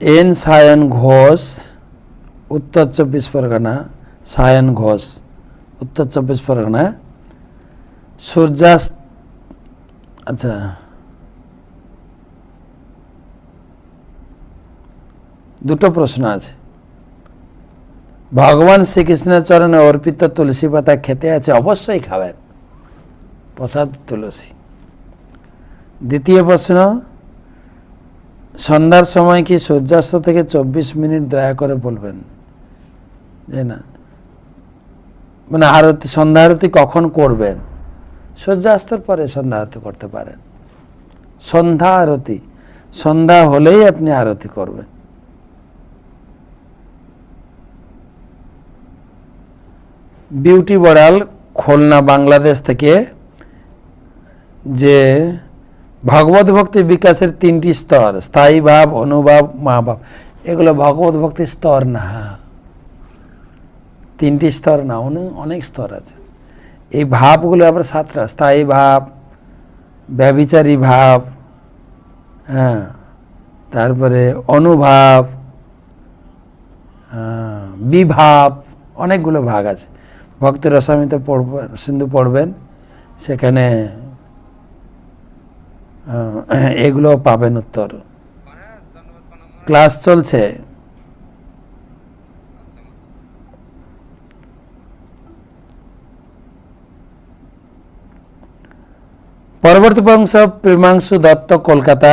N Sayan Ghosh, উত্তর চব্বিশ পরগনা, সায়ন ঘোষ, উত্তর চব্বিশ পরগনা। সূর্যাস্ত আচ্ছা। দুটো প্রশ্ন আছে। ভগবান শ্রীকৃষ্ণের চরণে অর্পিত তুলসী পাতা খেতে আছে, অবশ্যই খাবেন। প্রসাদ তুলসী। দ্বিতীয় প্রশ্ন সন্ধ্যার সময় কি সূর্যাস্ত থেকে চব্বিশ মিনিট দয়া করে বলবেন? যে না। মানে আরতি, সন্ধ্যা আরতি কখন করবেন? সূর্যাস্তের পরে সন্ধ্যা আরতি করতে পারেন। সন্ধ্যা আরতি, সন্ধ্যা হলেই আপনি আরতি করবেন। বিউটি বড়াল, খুলনা, বাংলাদেশ থেকে যে ভগবত ভক্তি বিকাশের তিনটি স্তর, স্থায়ী ভাব, অনুভাব, মা ভাব। এগুলো ভগবত ভক্তির স্তর না। তিনটি স্তর না অনেক অনেক স্তর আছে। এই ভাবগুলো আবার সাতটা, স্থায়ী ভাব ব্যবিচারী ভাব হ্যাঁ তারপরে অনুভাব বিভাব, অনেকগুলো ভাগ আছে। ভক্তি রসামিতে পড়বেন সিন্ধু পড়বেন, সেখানে এগুলো পাবেন উত্তর। ক্লাস চলছে। পরবর্তী বংশ প্রেমাংশু দত্ত, কলকাতা।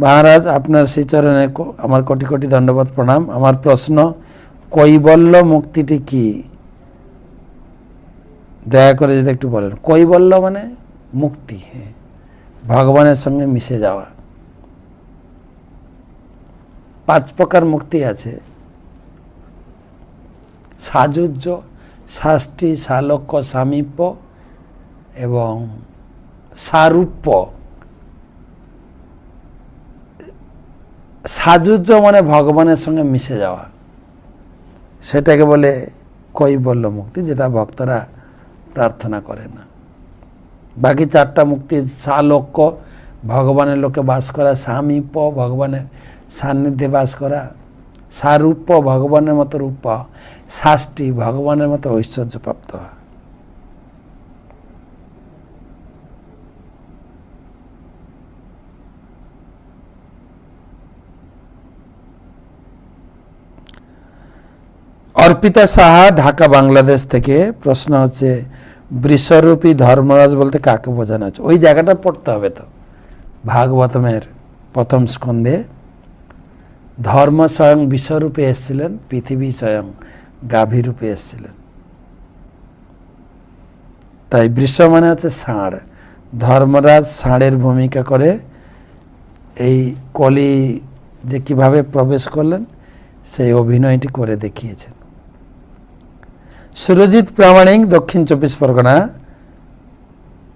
মহারাজ, আপনার শ্রীচরণে আমার কোটি কোটি দণ্ডবোধ প্রণাম। আমার প্রশ্ন, কৈবল্য মুক্তিটি কি? দয়া করে যদি একটু বলেন। কৈবল্য মানে? মুক্তি হ্যাঁ ভগবানের সঙ্গে মিশে যাওয়া। পাঁচ প্রকার মুক্তি আছে। সাজুজ্য শাস্তি সালক্য সামীপ্য এবং সারূপ্য। সাজুজ্য মানে ভগবানের সঙ্গে মিশে যাওয়া। সেটাকে বলে কৈবল্য মুক্তি, যেটা ভক্তরা প্রার্থনা করে না। বাকি চারটা মুক্তি সালক্য ভগবানের লোকে বাস করা সামীপ্য ভগবানের সান্নিধ্যে বাস করা সারূপ্য, ভগবানের মতো রূপ শাস্তি, ভগবানের মতো ঐশ্বর্য প্রাপ্ত হওয়া। অর্পিতা সাহা, ঢাকা, বাংলাদেশ থেকে প্রশ্ন হচ্ছে বৃষরূপী ধর্মরাজ বলতে কাকে বোঝানো হচ্ছে ওই জায়গাটা পড়তে হবে তো। ভাগবতমের প্রথম স্কন্ধে, ধর্ম স্বয়ং বিশ্বরূপে এসেছিলেন, পৃথিবী স্বয়ং গাভীরূপে এসেছিলেন। তাই বৃষ মানে হচ্ছে ষাঁড়। ধর্মরাজ ষাঁড়ের ভূমিকা করে এই কলি যে কীভাবে প্রবেশ করলেন, সেই অভিনয়টি করে দেখিয়েছেন। সুরজিৎ প্রামাণিক, দক্ষিণ চব্বিশ পরগনা।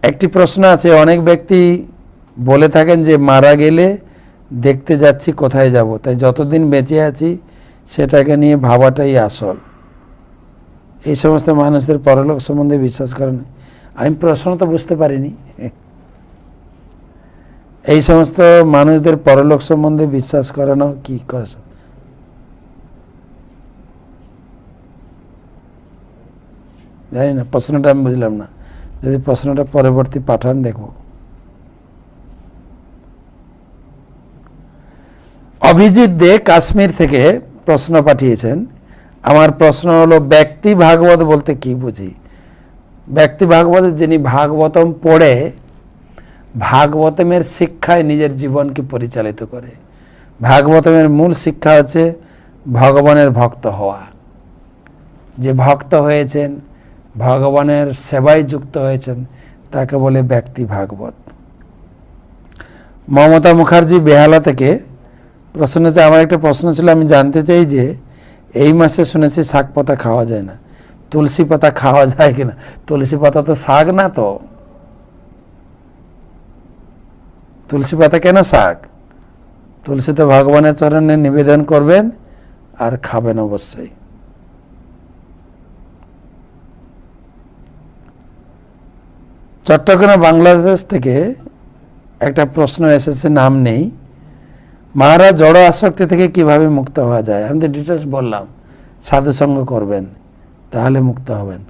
একটি প্রশ্ন আছে, অনেক ব্যক্তি বলে থাকেন যে, মারা গেলে দেখতে যাচ্ছি, কোথায় যাব? তাই যতদিন বেঁচে আছি, সেটাকে নিয়ে ভাবাটাই আসল। এই সমস্ত মানুষদের পরলোক সম্বন্ধে বিশ্বাস করেন। আমি প্রশ্ন তো বুঝতে পারিনি। এই সমস্ত মানুষদের পরলোক সম্বন্ধে বিশ্বাস করানো কি করে জানি না প্রশ্নটা আমি বুঝলাম না। যদি প্রশ্নটা পরবর্তী পাঠান দেখব। অভিজিৎ দে কাশ্মীর থেকে প্রশ্ন পাঠিয়েছেন। আমার প্রশ্ন হলো, ব্যক্তি ভাগবত বলতে কি বুঝি? ব্যক্তি ভাগবত, যিনি ভাগবতম পড়ে, ভাগবতমের শিক্ষায় নিজের জীবনকে পরিচালিত করে। ভাগবতমের মূল শিক্ষা হচ্ছে ভগবানের ভক্ত হওয়া। যে ভক্ত হয়েছেন ভগবানের সেবায় যুক্ত হয়েছেন, তাকে বলে ব্যক্তি ভাগবত। মমতা মুখার্জি বেহালা থেকে প্রশ্ন হচ্ছে, আমার একটা প্রশ্ন ছিল, আমি জানতে চাই যে এই মাসে শুনেছি শাক পাতা খাওয়া যায় না। তুলসী পাতা খাওয়া যায় কিনা? তুলসী পাতা তো শাক না তো? তুলসী পাতা কেন শাক? তুলসী তো ভগবানের চরণে নিবেদন করবেন আর খাবেন অবশ্যই। চট্টগ্রাম বাংলাদেশ থেকে একটা প্রশ্ন এসেছে, নাম নেই। মহারাজ জড় আসক্তি থেকে কীভাবে মুক্ত হওয়া যায়? আমি তো ডিটেলস বললাম সাধুসঙ্গ করবেন, তাহলে মুক্ত হবেন।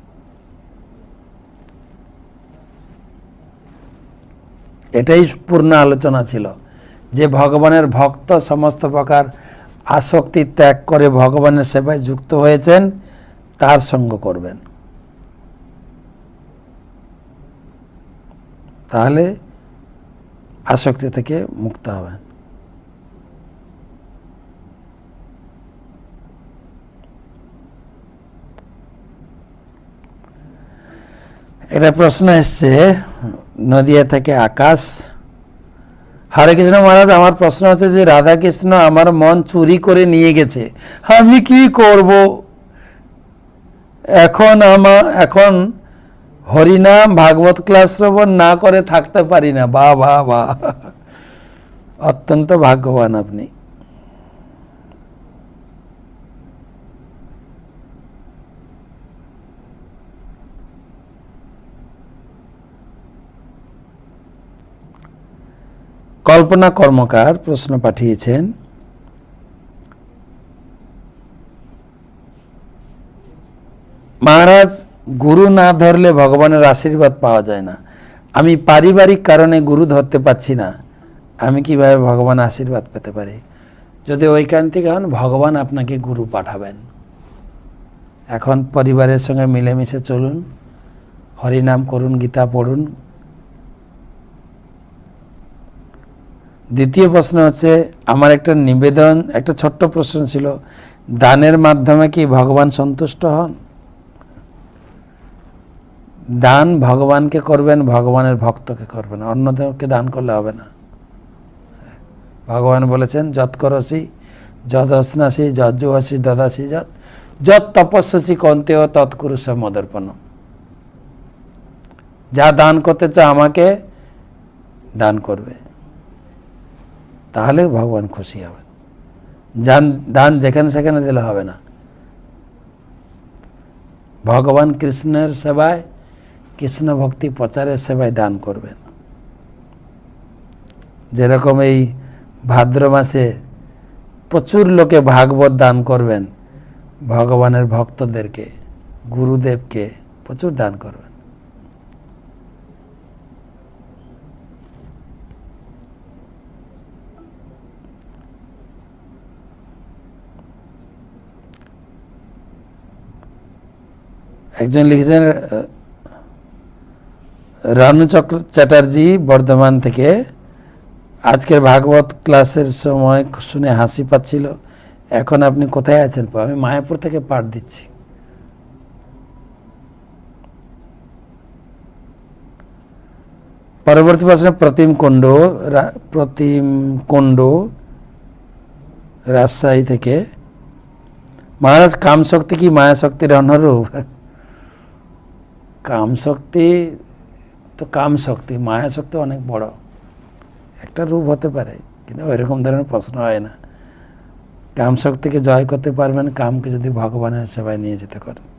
এটাই পূর্ণ আলোচনা ছিল, যে ভগবানের ভক্ত সমস্ত প্রকার আসক্তি ত্যাগ করে ভগবানের সেবায় যুক্ত হয়েছেন, তার সঙ্গ করবেন। তাহলে আসক্তি থেকে মুক্ত হবে এটা প্রশ্ন এসছে, নদিয়া থেকে আকাশ। হরে কৃষ্ণ মহারাজ, আমার প্রশ্ন হচ্ছে যে রাধা কৃষ্ণ আমার মন চুরি করে নিয়ে গেছে, আমি কি করব? এখন আমার এখন হরিনাম ভাগবত ক্লাস শ্রবণ না করে থাকতে পারি না। বা বা বা। অত্যন্ত ভাগ্যবান আপনি। কল্পনা কর্মকার প্রশ্ন পাঠিয়েছেন মহারাজ, গুরু না ধরলে ভগবানের আশীর্বাদ পাওয়া যায় না। আমি পারিবারিক কারণে গুরু ধরতে পারছি না। আমি কীভাবে ভগবান আশীর্বাদ পেতে পারি? যদি ঐকান্তিক হন ভগবান আপনাকে গুরু পাঠাবেন। এখন পরিবারের সঙ্গে মিলেমিশে চলুন। হরিনাম করুন, গীতা পড়ুন। দ্বিতীয় প্রশ্ন হচ্ছে, আমার একটা নিবেদন, একটা ছোট্ট প্রশ্ন ছিল, দানের মাধ্যমে কি ভগবান সন্তুষ্ট হন? দান ভগবানকে করবেন, ভগবানের ভক্তকে করবেন অন্যদেরকে দান করলে হবে না। ভগবান বলেছেন, যৎ করসি যদ জুহসি দদাসি যৎ যৎ তপস্যাসি কন্তেও তৎকুরুষ মদর্পণ যা দান করতে চা আমাকে, দান করবে। তাহলে ভগবান খুশি হবেন যান, দান যেখানে সেখানে দিলে হবে না। ভগবান কৃষ্ণের সেবায় কৃষ্ণ ভক্তি প্রচারের সেবায় দান করবেন। যেরকম এই ভাদ্র মাসে প্রচুর লোকে ভাগবত দান করবেন, ভগবানের ভক্তদেরকে, গুরুদেবকে প্রচুর দান করবেন। একজন লিখেছেন রানু চক্র চ্যাটার্জি বর্ধমান থেকে। আজকের ভাগবত ক্লাসের সময় শুনে হাসি পাচ্ছিল। এখন আপনি কোথায় আছেন? আমি মায়াপুর থেকে পাঠ দিচ্ছি। পরবর্তী প্রশ্ন, প্রতিম কুণ্ড প্রতিম কুণ্ড রাজশাহী থেকে। মহারাজ কাম শক্তি কি মায়া শক্তির অনুরূপ কাম শক্তি তো কাম শক্তি, মায়া শক্তি অনেক বড়। একটা রূপ হতে পারে, কিন্তু ওইরকম ধরনের প্রশ্ন হয় না। কাম শক্তিকে জয় করতে পারবেন, কামকে যদি ভগবানের সেবায় নিয়ে যেতে করেন।